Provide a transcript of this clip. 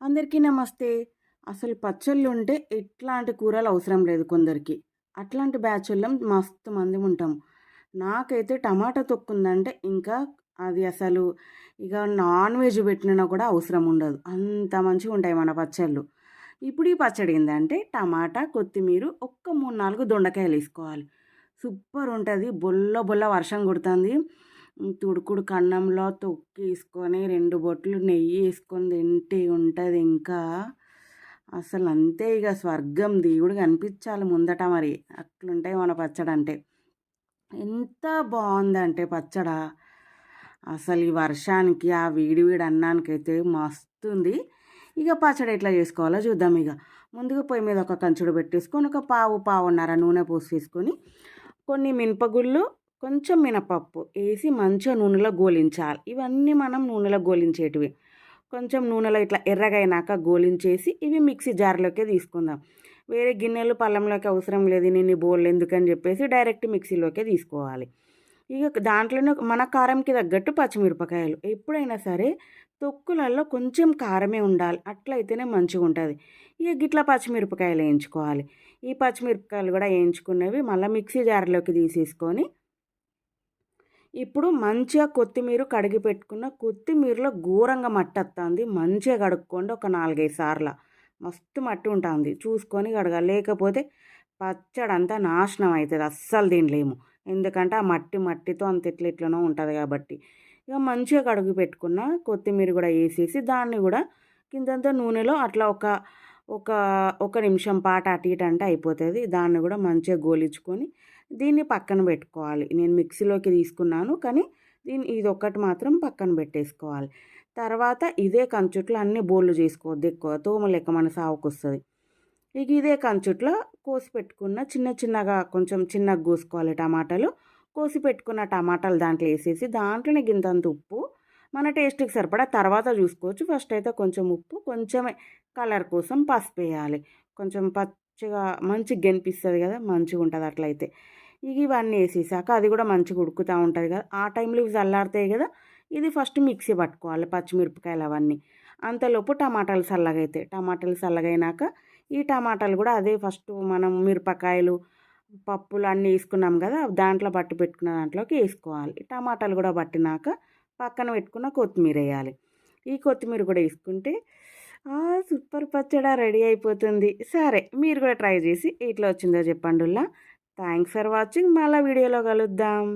అందరికీ నమస్తే. అసలు పచ్చళ్ళు ఉంటే ఎట్లాంటి కూరలు అవసరం లేదు కొందరికి. అట్లాంటి బ్యాచుల్లో మస్తు మంది ఉంటాం. నాకైతే టమాటా తొక్కుందంటే ఇంకా అది అసలు ఇక నాన్ వెజ్ పెట్టినా కూడా అవసరం ఉండదు. అంత మంచిగా ఉంటాయి మన పచ్చళ్ళు. ఇప్పుడు ఈ పచ్చడి ఏంటంటే టమాటా కొత్తిమీర ఒక్క మూడు నాలుగు దొండకాయలు వేసుకోవాలి. సూపర్ ఉంటుంది. బొల్ల బొల్ల వర్షం కుడుతుంది. తుడుకుడు కన్నంలో తొక్కి వేసుకొని రెండు బొట్లు నెయ్యి వేసుకొని తింటే ఉంటుంది ఇంకా. అసలు అంతే ఇక స్వర్గం దేవుడు కనిపించాలి ముందట మరి. అట్లుంటాయి మన పచ్చడి అంటే. ఎంత బాగుందంటే పచ్చడ. అసలు ఈ వర్షానికి ఆ వీడి వీడి అన్నానికైతే మస్తుంది. ఇక పచ్చడి ఎట్లా చేసుకోవాలో చూద్దాం ఇక. ముందుగా పొయ్యి మీద ఒక కంచుడు పెట్టేసుకొని ఒక పావు పావున్నర నూనె పోసి వేసుకొని కొన్ని మినపగుళ్ళు కొంచెం మినపప్పు వేసి మంచిగా నూనెలో గోలించాలి. ఇవన్నీ మనం నూనెలో గోలించేటివి. కొంచెం నూనెలో ఇట్లా ఎర్రగైనాక గోలించేసి ఇవి మిక్సీ జార్లోకే తీసుకుందాం. వేరే గిన్నెలు పళ్ళంలోకి అవసరం లేదు నేను బోల్ ఎందుకని చెప్పేసి డైరెక్ట్ మిక్సీలోకే తీసుకోవాలి. ఇక దాంట్లోనే మన కారంకి తగ్గట్టు పచ్చిమిరపకాయలు. ఎప్పుడైనా సరే తొక్కులలో కొంచెం కారమే ఉండాలి అట్లయితేనే మంచిగా ఉంటుంది. ఇక గిట్ల పచ్చిమిరపకాయలు వేయించుకోవాలి. ఈ పచ్చిమిరపకాయలు కూడా వేయించుకున్నవి మళ్ళీ మిక్సీ జార్లోకి తీసేసుకొని ఇప్పుడు మంచిగా కొత్తిమీర కడిగి పెట్టుకున్న కొత్తిమీరలో ఘోరంగా మట్టి వస్తుంది మంచిగా కడుక్కోండి ఒక నాలుగైదు సార్లు. మస్తు మట్టి ఉంటుంది. చూసుకొని కడగాలి. లేకపోతే పచ్చడి అంతా నాశనం అవుతుంది అస్సలు తినలేము. ఎందుకంటే ఆ మట్టి మట్టితో అంత ఇట్లా ఇట్లనో ఉంటుంది కాబట్టి. ఇక మంచిగా కడుగు పెట్టుకున్న కొత్తిమీర కూడా వేసేసి దాన్ని కూడా కిందంతా నూనెలో అట్లా ఒక ఒక ఒక నిమిషం పాట అటు ఇటు అంటే అయిపోతుంది. దాన్ని కూడా మంచిగా గోలించుకొని దీన్ని పక్కన పెట్టుకోవాలి. నేను మిక్సీలోకి తీసుకున్నాను కానీ దీన్ని ఇది ఒక్కటి మాత్రం పక్కన పెట్టేసుకోవాలి. తర్వాత ఇదే కంచుట్లో అన్ని బోళ్ళు చేసుకోవద్దు. ఎక్కువ తోమ లెక్క మన సావుకు వస్తుంది. ఇక ఇదే కంచుట్లో కోసి పెట్టుకున్న చిన్న చిన్నగా కొంచెం చిన్నగా కోసుకోవాలి టమాటాలు. కోసి పెట్టుకున్న టమాటాలు దాంట్లో వేసేసి దాంట్లోనే గింతంత ఉప్పు మన టేస్ట్కి సరిపడా తర్వాత చూసుకోవచ్చు. ఫస్ట్ అయితే కొంచెం ఉప్పు కొంచెమే కలర్ కోసం పసుపు వేయాలి. కొంచెం పచ్చిగా మంచిగా కనిపిస్తుంది కదా మంచిగా ఉంటుంది అట్లయితే. ఇక ఇవన్నీ వేసేసాక అది కూడా మంచిగా ఉడుకుతూ ఉంటుంది కదా. ఆ టైంలో ఇవి చల్లారుతాయి కదా ఇది ఫస్ట్ మిక్సీ పట్టుకోవాలి పచ్చిమిరపకాయలు అవన్నీ. అంతలోపు టమాటాలు చల్లగా టమాటాలు చల్లగైనాక ఈ టమాటాలు కూడా అదే ఫస్ట్ మనం మిరపకాయలు పప్పులు అన్నీ వేసుకున్నాం కదా దాంట్లో బట్టి పెట్టుకున్న దాంట్లోకి వేసుకోవాలి. టమాటాలు కూడా పట్టినాక పక్కన పెట్టుకున్న కొత్తిమీర వేయాలి. ఈ కొత్తిమీర కూడా వేసుకుంటే సూపర్ పచ్చడా రెడీ అయిపోతుంది. సరే మీరు కూడా ట్రై చేసి ఇట్లా వచ్చిందో చెప్పండులా థ్యాంక్స్ ఫర్ వాచింగ్ మళ్ళీ వీడియోలో కలుద్దాం.